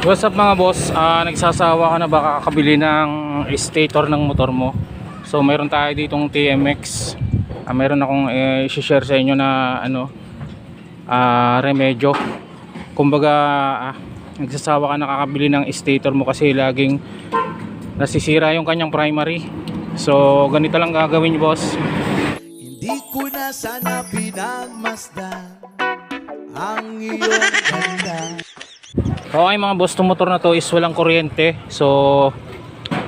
What's up mga boss? Ah, nagsasawa ka na ba kakabili ng stator ng motor mo? So meron tayo ditong TMX. Ah, meron akong eh, share sa inyo na ano ah, remedyo. Kumbaga ah, nagsasawa ka na kakabili ng stator mo kasi laging nasisira yung kanyang primary. So ganito lang gagawin niyo boss. Hindi ko na sana pinagmasdan ang iyong ganda. Okay mga boss, itong motor na to is walang kuryente. So,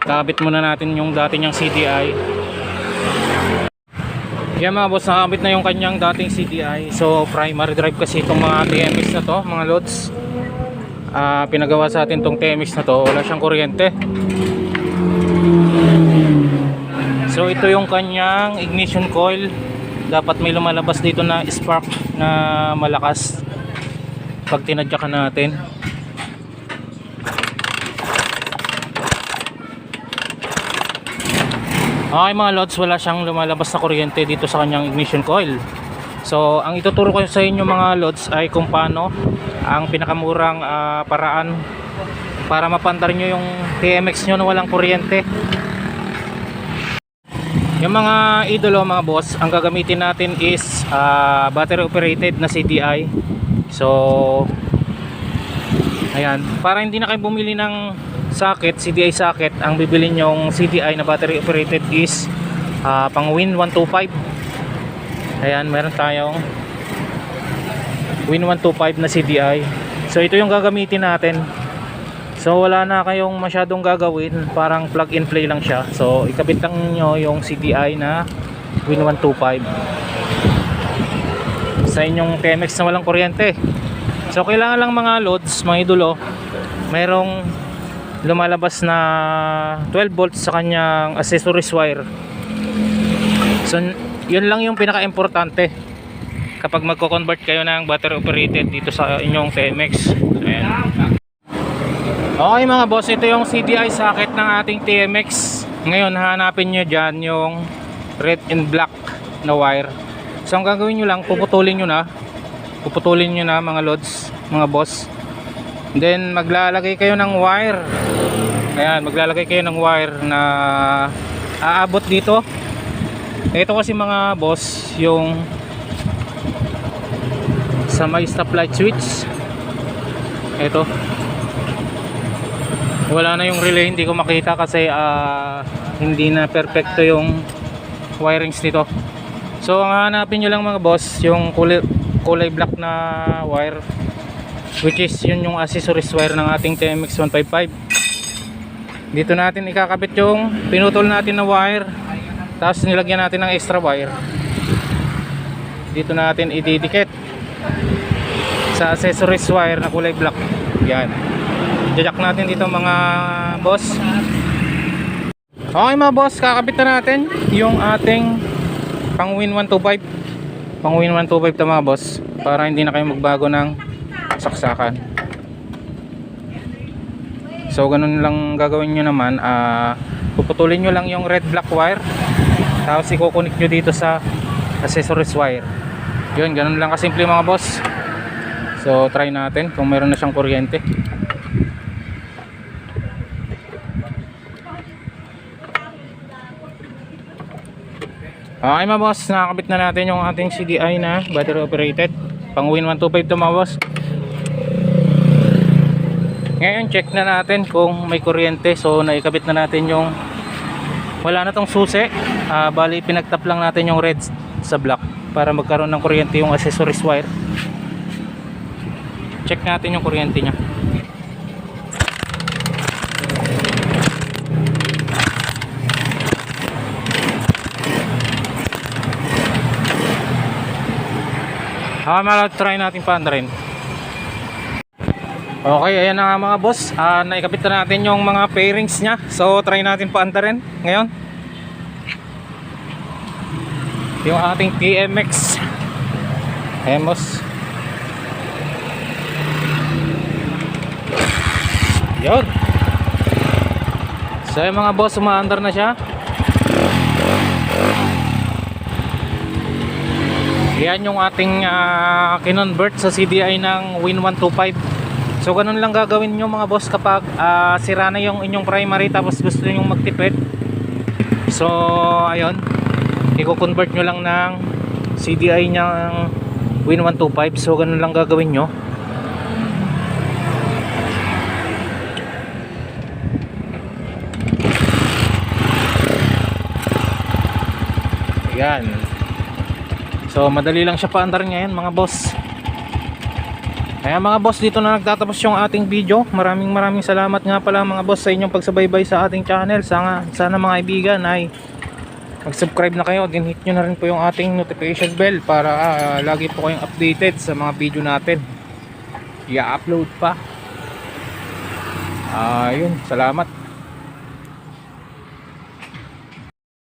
kakabit muna natin yung dati niyang CDI. Yan mga boss, nakakabit na yung kanyang dating CDI. So, primary drive kasi itong mga TMX na to, mga loads. Ah, pinagawa sa atin itong TMX na to, wala siyang kuryente. So, ito yung kanyang ignition coil. Dapat may lumalabas dito na spark na malakas pag tinadyakan natin. Okay mga lods, wala siyang lumalabas na kuryente dito sa kanyang ignition coil. So, ang ituturo ko sa inyo mga lods ay kung paano ang pinakamurang ah, paraan para mapandar nyo yung TMX nyo na walang kuryente. Yung mga idolo mga boss, ang gagamitin natin is ah, battery operated na CDI. So, ayan, para hindi na kayo bumili ng socket, CDI socket, ang bibili nyong CDI na battery operated is ah, pang Win 125. Ayan, meron tayong Win 125 na CDI. So ito yung gagamitin natin. So wala na kayong masyadong gagawin, parang plug and play lang siya. So ikabit lang nyo yung CDI na Win 125 sa inyong TMX na walang kuryente. So kailangan lang mga loads, mga idolo, mayroong lumalabas na 12 volts sa kanyang accessories wire. So yun lang yung pinaka-importante kapag magko-convert kayo ng battery operated dito sa inyong TMX. Ayan. Okay mga boss, ito yung CDI socket ng ating TMX. Ngayon hanapin nyo dyan yung red and black na wire. So ang gagawin nyo lang, puputulin nyo na. Puputulin nyo na mga loads, mga boss. Then maglalagay kayo ng wire. Ayan, maglalagay kayo ng wire na aabot dito. Ito kasi mga boss, yung sa may stoplight switch. Ito. Wala na yung relay, hindi ko makita kasi ah, hindi na perfecto yung wirings nito. So ang hanapin nyo lang mga boss, yung kulay, kulay black na wire which is yun yung accessories wire ng ating TMX 155 dito natin ikakabit yung pinutol natin na wire. Tapos nilagyan natin ng extra wire. Dito natin ididikit sa accessories wire na kulay black. Yan. Jack natin dito mga boss. Okay mga boss kakabit na natin yung ating pang win 125 pang win 125 to mga boss para hindi na kayo magbago ng saksakan so ganun lang gagawin nyo naman ah puputulin nyo lang yung red black wire tapos ikukunik nyo dito sa accessories wire. Yun ganun lang kasimple mga boss. So try natin kung meron na siyang kuryente. Okay mga boss, nakakabit na natin yung ating CDI na battery operated. Pang Win 125 to mga boss ngayon check na natin kung may kuryente. So naikabit na natin yung wala na tong susi. Ah, bali pinagtap lang natin yung red sa black para magkaroon ng kuryente yung accessories wire. Check natin yung kuryente nya Ah, uh, try natin paandarin. Okay, ayan na nga mga boss. Ah, naikabit na natin yung mga pairings niya. So, try natin paandarin ngayon. Yung ating TMX. Ayan boss. Yun. So, yung mga boss, umaandar na siya. Yan yung ating uh, kinonvert sa CDI ng Win 125 So ganun lang gagawin nyo mga boss kapag ah, sira na yung inyong primary tapos gusto nyo magtipid. So ayun, i-convert nyo lang ng CDI niyang Win 125. So ganun lang gagawin nyo. Yan. So madali lang siya paandar ngayon mga boss. Kaya mga boss dito na nagtatapos yung ating video. Maraming maraming salamat nga pala mga boss sa inyong pagsabaybay sa ating channel. Sana, sana mga kaibigan ay mag-subscribe na kayo. Din hit nyo na rin po yung ating notification bell para ah, lagi po kayong updated sa mga video natin. I-upload pa. Ayun, salamat.